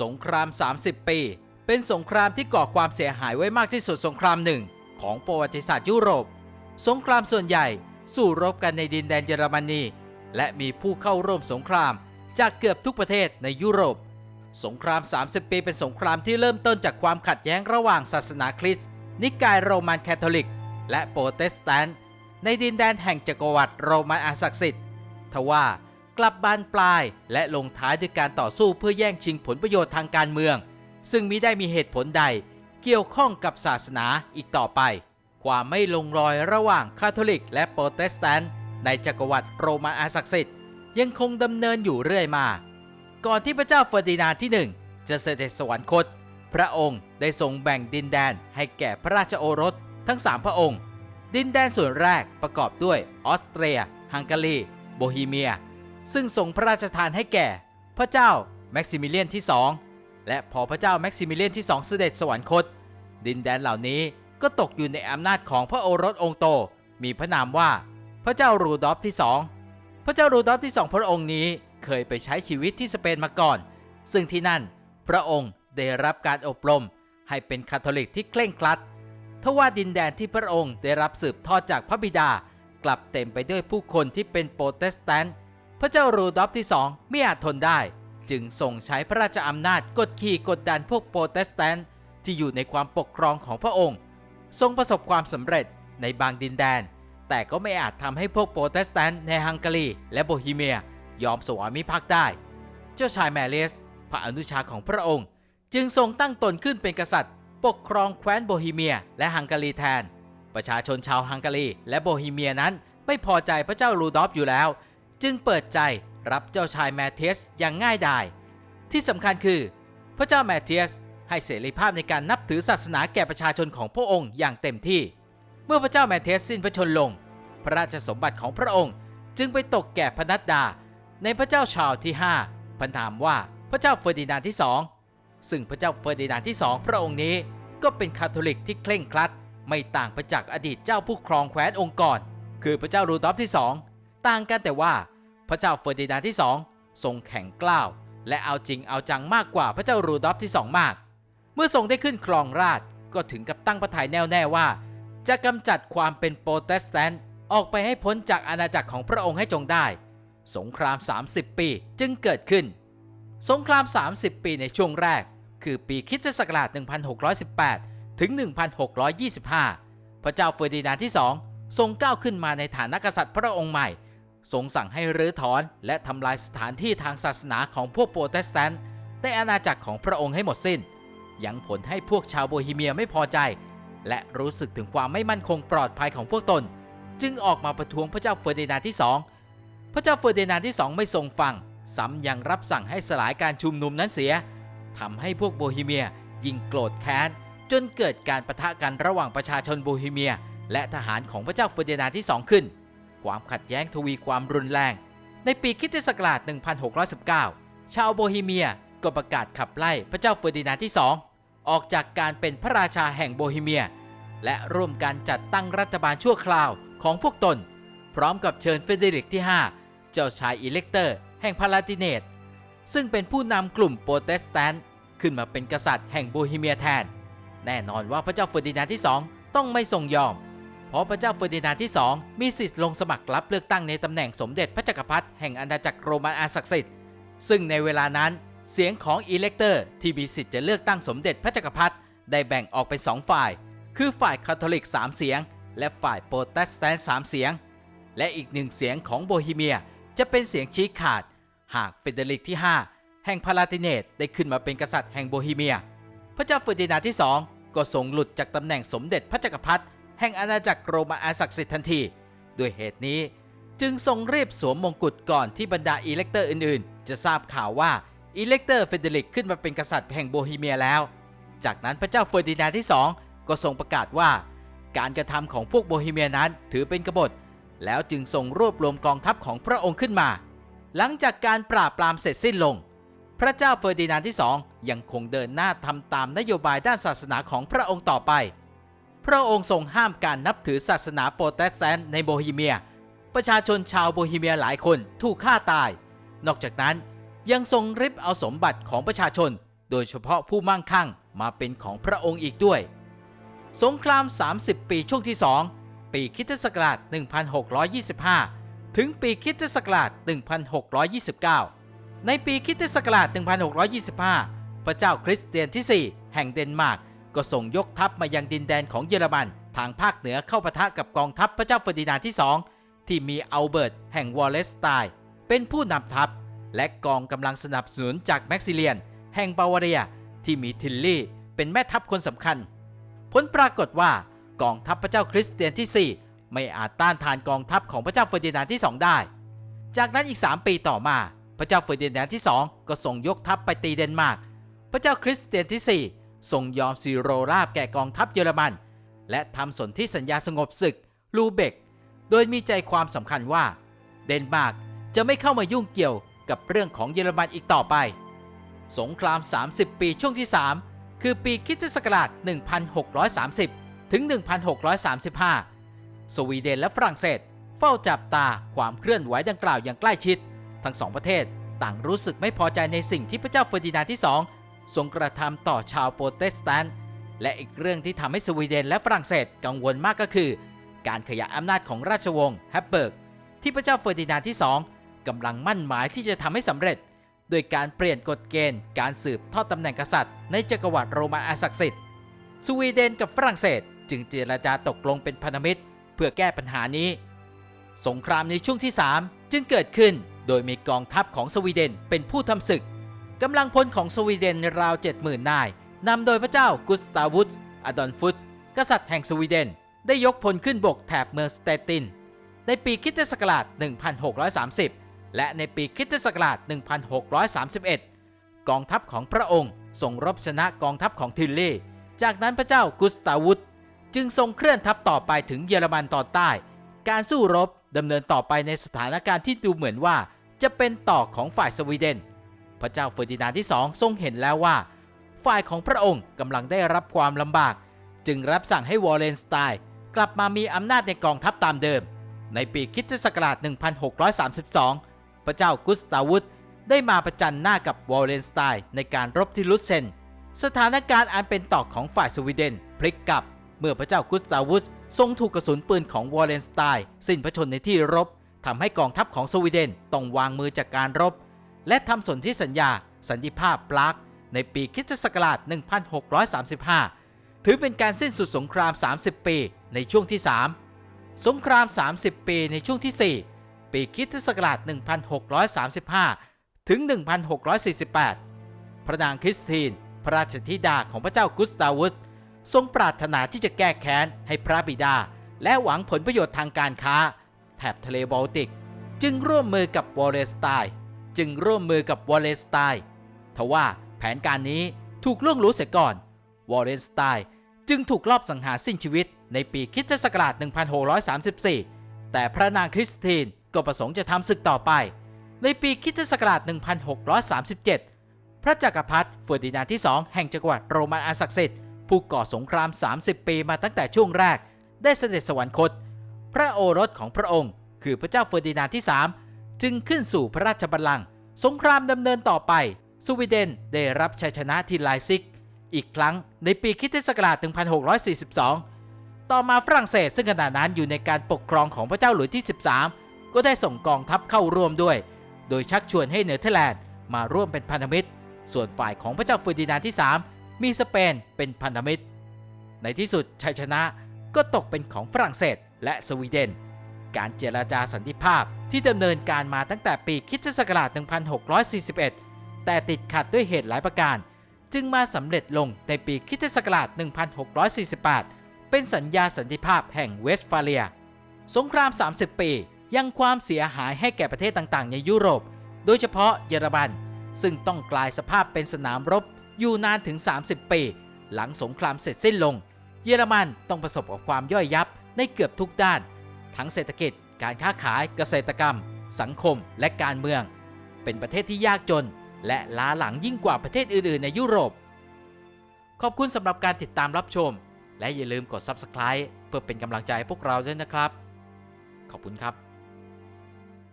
สงคราม 30 ปี เป็นสงครามที่ก่อความเสียหายไว้มากที่สุดสงครามหนึ่งของประวัติศาสตร์ยุโรป สงครามส่วนใหญ่สู้รบกันในดินแดนเยอรมนี และมีผู้เข้าร่วมสงครามจากเกือบทุกประเทศในยุโรป สงคราม 30 ปีเป็นสงครามที่เริ่มต้นจากความขัดแย้งระหว่างศาสนาคริสต์นิกายโรมันคาทอลิก และโปรเตสแตนต์ในดินแดนแห่งจักรวรรดิโรมันอาศักดิ์สิทธิ์ทว่า กลับบานปลาย และลงท้ายด้วยการต่อสู้เพื่อแย่งชิงผลประโยชน์ทางการเมือง ซึ่งมิได้มีเหตุผลใด เกี่ยวข้องกับศาสนาอีกต่อไป ความไม่ลงรอยระหว่างคาทอลิก และโปรเตสแตนต์ในจักรวรรดิโรมันอาศักดิ์สิทธิ์ยังคงดำเนินอยู่เรื่อยมา ก่อนที่พระเจ้าเฟอร์ดินานด์ที่หนึ่งจะเสด็จสวรรคต พระองค์ได้ทรงแบ่งดินแดนให้แก่พระราชโอรสทั้ง 3 พระองค์ ดินแดนส่วนแรกประกอบด้วยออสเตรีย ฮังการี โบฮีเมีย ซึ่งทรงพระราชทานให้แก่ พระเจ้าแม็กซิมิเลียนที่2และพอพระเจ้าแม็กซิมิเลียนที่2เสด็จสวรรคต ดินแดนเหล่านี้ก็ตกอยู่ในอำนาจของพระโอรสองค์โต มีพระนามว่า พระเจ้ารูดอฟที่2พระเจ้ารูดอฟที่สองพระองค์นี้เคยไปใช้ชีวิตที่สเปนมาก่อน ซึ่งที่นั่นพระองค์ได้รับการอบรมให้เป็นคาทอลิกที่เคร่งครัดทว่าดินแดนที่พระองค์ได้รับสืบทอดจากพระบิดากลับเต็มไปด้วยผู้คนที่เป็นโปรเตสแตนต์ ระเจ้ารูดอฟที่สองไม่อาจทนได้ จึงส่งใช้พระราชอำนาจกดขี่กดดันพวกโปรเตสแตนต์ที่อยู่ในความปกครองของพระองค์ ทรงประสบความสำเร็จในบางดินแดน แต่ก็ไม่อาจทำให้พวกโปรเตสแตนต์ในฮังการีและโบฮีเมียยอมสวามิภักดิ์ได้ เจ้าชายแมเลียสพระอนุชาของพระองค์ จึงทรงตั้งตนขึ้นเป็นกษัตริย์ ปกครองแคว้นโบฮีเมียและฮังการีแทน ประชาชนชาวฮังการีและโบฮีเมียนั้นไม่พอใจพระเจ้ารูดอฟอยู่แล้ว จึงเปิดใจรับเจ้าชายแมทเทสอย่างง่ายดาย ที่สำคัญคือ พระเจ้าแมทเทสให้เสรีภาพในการนับถือศาสนาแก่ประชาชนของพระองค์อย่างเต็มที่ เมื่อพระเจ้าแมทเทสสิ้นพระชนลง พระราชสมบัติของพระองค์จึงไปตกแก่พระนัดดา ในพระเจ้าชาวที่ 5 พันถามว่าพระเจ้าเฟอร์ดินานด์ที่สองซึ่งพระเจ้าเฟอร์ดินานด์ที่สองพระองค์นี้ก็เป็นคาทอลิกที่เคร่งครัด ไม่ต่างไปจากอดีตเจ้าผู้ครองแคว้นองค์ก่อนคือพระเจ้ารูดอฟที่สอง ต่างกันแต่ว่า พระเจ้าเฟอร์ดินานด์ที่สองทรงแข็งกล้าว และเอาจริงเอาจังมากกว่าพระเจ้ารูดอฟที่สองมาก เมื่อทรงได้ขึ้นครองราชก็ถึงกับตั้งพระทัยแน่วแน่ว่า จะกำจัดความเป็นโปรเตสแตนต์ออกไปให้พ้นจากอาณาจักรของพระองค์ให้จงได้ สงคราม 30 ปีจึงเกิดขึ้น สงคราม 30 ปีในช่วงแรก คือปีคริสตศักราช 1618 ถึง 1625 พระเจ้าเฟอร์ดินานด์ที่2ทรงก้าวขึ้นมาในฐานะกษัตริย์พระองค์ใหม่ ทรงสั่งให้รื้อถอนและทำลายสถานที่ทางศาสนาของพวกโปรเตสแตนต์ในอาณาจักรของพระองค์ให้หมดสิ้น ยังผลให้พวกชาวโบฮีเมียไม่พอใจ และรู้สึกถึงความไม่มั่นคงปลอดภัยของพวกตน จึงออกมาประท้วงพระเจ้าเฟอร์ดินานที่สองพระเจ้าเฟอร์ดินานที่สองไม่ทรงฟังซ้ำยังรับสั่งให้สลายการชุมนุมนั้นเสียทำให้พวกโบฮีเมียยิ่งโกรธแค้น จนเกิดการประทะกันระหว่างประชาชนโบฮีเมีย และทหารของพระเจ้าเฟอร์ดินานที่สองขึ้น ความขัดแย้งทวีความรุนแรง ในปีคิตศักราช 1619 ชาวโบฮีเมียก็ประกาศขับไล่พระเจ้าเฟอร์ดินานด์ที่สออกจากการเป็นพระราชาแห่งโบฮีเมีย และร่วมกันจัดตั้งรัฐบาลชั่วคราวของพวกตน พร้อมกับเชิญเฟเดริกที่ 5 เจ้าชายอิเล็กเตอร์ แห่งพาลาติเนต ซึ่งเป็นผู้นำกลุ่มโปรเตสแตนต์ขึ้นมาเป็นกษัตริย์แห่งโบฮีเมียแทน แน่นอนว่าพระเจ้าเฟอร์ดินานด์ที่ 2 ต้องไม่ทรงยอม ราะพระเจ้าเฟอร์ดินานด์ที่ 2 มีสิทธิ์ลงสมัครรับเลือกตั้งในตำแหน่งสมเด็จพระจักรพรรดิแห่งอาณาจักรโรมันอาศักดิ์สิทธิ์ ซึ่งในเวลานั้นเสียงของอิเล็กเตอร์ที่มีสิทธิ์จะเลือกตั้งสมเด็จพระจักรพรรดิได้แบ่งออกเป็นสองฝ่าย คือฝ่ายคาทอลิก 3 เสียง และฝ่ายโปรเตสแตนต์3เสียง และอีกหนึ่งเสียงของโบฮีเมียจะเป็นเสียงชี้ขาด หากเฟเดริกที่ 5 แห่งพาลาติเนตได้ขึ้นมาเป็นกษัตริย์แห่งโบฮีเมีย พระเจ้าเฟอร์ดินานด์ที่ 2 ก็ทรงหลุดจากตำแหน่งสมเด็จพระจักรพรรดิ แห่งอาณาจักรโรมันอาศักดิ์สิทธิ์ทันที ด้วยเหตุนี้จึงทรงรีบสวมมงกุฎก่อนที่บรรดาอิเล็กเตอร์อื่นๆ จะทราบข่าวว่าอิเล็กเตอร์เฟเดริกขึ้นมาเป็นกษัตริย์แห่งโบฮีเมียแล้ว จากนั้นพระเจ้าเฟอร์ดินานด์ที่2ก็ทรงประกาศว่า การกระทำของพวกโบฮีเมียนั้นถือเป็นกบฏ แล้วจึงทรงรวบรวมกองทัพของพระองค์ขึ้นมา หลังจากการปราบปรามเสร็จสิ้นลง พระเจ้าเฟอร์ดินานด์ที่2ยังคงเดินหน้าทำตามนโยบายด้านศาสนาของพระองค์ต่อไป พระองค์ทรงห้ามการนับถือศาสนาโปรเตสแตนต์ในโบฮีเมีย ประชาชนชาวโบฮีเมียหลายคนถูกฆ่าตาย นอกจากนั้นยังทรงริบเอาสมบัติของประชาชน โดยเฉพาะผู้มั่งคั่งมาเป็นของพระองค์อีกด้วย สงคราม 30 ปีช่วงที่ 2 ปีคิตศักราช 1625 ถึงปีคิตศักราช 1629 ในปีคิตศักราช 1625 พระเจ้าคริสเตียนที่ 4 แห่งเดนมาร์ก ก็ส่งยกทัพมายังดินแดนของเยอรมันทางภาคเหนือเข้าปะทะกับกองทัพพระเจ้าเฟอร์ดินานด์ที่ 2 ที่มีอัลเบิร์ตแห่งวอลเลสไตน์เป็นผู้นำทัพ และกองกำลังสนับสนุนจากแม็กซิเลียน แห่งบาวาเรียที่มีทิลลี่เป็นแม่ทัพคนสำคัญ ผลปรากฏว่ากองทัพพระเจ้าคริสเตียนที่ 4 ไม่อาจต้านทานกองทัพของพระเจ้าเฟอร์ดินานด์ที่ 2 ได้ จากนั้นอีก 3 ปีต่อมาพระเจ้าเฟอร์ดินานด์ที่ 2 ก็ส่งยกทัพไปตีเดนมาร์กพระเจ้าคริสเตียนที่ 4 ทรงยอมซีโรราบแก่กองทัพเยอรมัน และทำสนธิสัญญาสงบศึกลูเบก โดยมีใจความสำคัญว่า เดนมาร์กจะไม่เข้ามายุ่งเกี่ยวกับเรื่องของเยอรมันอีกต่อไป สงคราม 30 ปีช่วงที่ 3 คือปีคิสตศักราช 1630 ถึง 1635 สวีเดนและฝรั่งเศสเฝ้าจับตาความเคลื่อนไหวดังกล่าวอย่างใกล้ชิด ทั้งสองประเทศต่างรู้สึกไม่พอใจในสิ่งที่พระเจ้าเฟอร์ดินานด์ที่2 ทรงกระทำต่อชาวโปรเตสแตนต์และอีกเรื่องที่ทำให้สวีเดนและฝรั่งเศสกังวลมากก็คือ การขยายอำนาจของราชวงศ์แฮปเบิร์กที่พระเจ้าเฟอร์ดินานด์ที่2กำลังมั่นหมายที่จะทำให้สำเร็จ โดยการเปลี่ยนกฎเกณฑ์ การสืบทอดตำแหน่งกษัตริย์ ในจักรวรรดิโรมันอศักดิ์สิทธิ์สวีเดนกับฝรั่งเศสจึงเจรจาตกลงเป็นพันธมิตร เพื่อแก้ปัญหานี้ สงครามในช่วงที่ 3 จึงเกิดขึ้น โดยมีกองทัพของสวีเดนเป็นผู้ทำศึก กำลังพลของสวีเดนราว 70,000 นายนำโดยพระเจ้ากุสตาวุสอดอนฟุสกษัตริย์แห่งสวีเดน ได้ยกพลขึ้นบกแถบเมืองสเตติน ในปีคริสตศักราช 1630 และในปีคริสตศักราช 1631 กองทัพของพระองค์ส่งรบชนะกองทัพของทิลลี่จากนั้นพระเจ้ากุสตาวุสจึงทรงเคลื่อนทัพต่อไปถึงเยอรมันตอนใต้ การสู้รบดำเนินต่อไปในสถานการณ์ที่ดูเหมือนว่าจะเป็นต่อของฝ่ายสวีเดน พระเจ้าเฟอร์ดินานด์ที่สองทรงเห็นแล้วว่า ฝ่ายของพระองค์กำลังได้รับความลำบาก จึงรับสั่งให้วอลเลนสไตน์กลับมามีอำนาจในกองทัพตามเดิม ในปีคริสตศักราช 1632 พระเจ้ากุสตาวุสได้มาประจันหน้ากับวอลเลนสไตน์ในการรบที่ลุสเซน สถานการณ์อันเป็นต่อของฝ่ายสวีเดนพลิกกลับ เมื่อพระเจ้ากุสตาวุสทรงถูกกระสุนปืนของวอลเลนสไตน์สิ้นพระชนในที่รบทำให้กองทัพของสวีเดนต้องวางมือจากการรบ และทำสนธิสัญญาสันติภาพปรากในปีคริสตศักราช 1635 ถือเป็นการสิ้นสุดสงคราม 30 ปีในช่วงที่ 3 สงคราม 30 ปีในช่วงที่ 4 ปีคริสตศักราช 1635 ถึง 1648 พระนางคริสติน พระราชธิดาของพระเจ้ากุสตาวุส ทรงปรารถนาที่จะแก้แค้นให้พระบิดา และหวังผลประโยชน์ทางการค้า แถบทะเลบอลติก จึงร่วมมือกับวอลเลสไตน์ จึงร่วมมือกับวอลเลสไตน์ทว่าแผนการนี้ถูกล่วงรู้เสียก่อน วอลเลนสไตน์จึงถูกลอบสังหารสิ้นชีวิตในปีคริสตศักราช 1634 แต่พระนางคริสตินก็ประสงค์จะทำศึกต่อไป ในปีคริสตศักราช 1637 พระจักรพรรดิเฟอร์ดินานด์ที่ 2 แห่งจักรวรรดิโรมันอาศักดิ์สิทธิ์ผู้ก่อสงคราม 30 ปีมาตั้งแต่ช่วงแรก ได้เสด็จสวรรคต พระโอรสของพระองค์ คือพระเจ้าเฟอร์ดินานด์ที่ 3 จึงขึ้นสู่พระราชบัลลังก์สงครามดำเนินต่อไป สวีเดนได้รับชัยชนะที่ไลซิก อีกครั้งในปีคริสตศกราช 1642 ต่อมาฝรั่งเศสซึ่งขณะนั้นอยู่ในการปกครองของพระเจ้าหลุยที่ 13 ก็ได้ส่งกองทัพเข้าร่วมด้วย โดยชักชวนให้เนเธอร์แลนด์มาร่วมเป็นพันธมิตร ส่วนฝ่ายของพระเจ้าเฟอร์ดินานด์ที่ 3 มีสเปนเป็นพันธมิตร ในที่สุดชัยชนะก็ตกเป็นของฝรั่งเศสและสวีเดน การเจรจาสันติภาพที่ดำเนินการมาตั้งแต่ปีคริสตศักราช 1641 แต่ติดขัดด้วยเหตุหลายประการ จึงมาสำเร็จลงในปีคริสตศักราช 1648 เป็นสัญญาสันติภาพแห่งเวสต์ฟาเลีย สงคราม 30 ปียังความเสียหายให้แก่ประเทศต่างๆ ในยุโรป โดยเฉพาะเยอรมัน ซึ่งต้องกลายสภาพเป็นสนามรบอยู่นานถึง 30 ปี หลังสงครามเสร็จสิ้นลง เยอรมันต้องประสบกับความย่อยยับในเกือบทุกด้าน ทั้งเศรษฐกิจ การค้าขายเกษตรกรรม สังคมและการเมือง เป็นประเทศที่ยากจน และล้าหลังยิ่งกว่าประเทศอื่น ๆ ในยุโรป ขอบคุณสำหรับการติดตามรับชม และอย่าลืมกด Subscribe เพื่อเป็นกำลังใจให้พวกเราด้วยนะครับ ขอบคุณครับ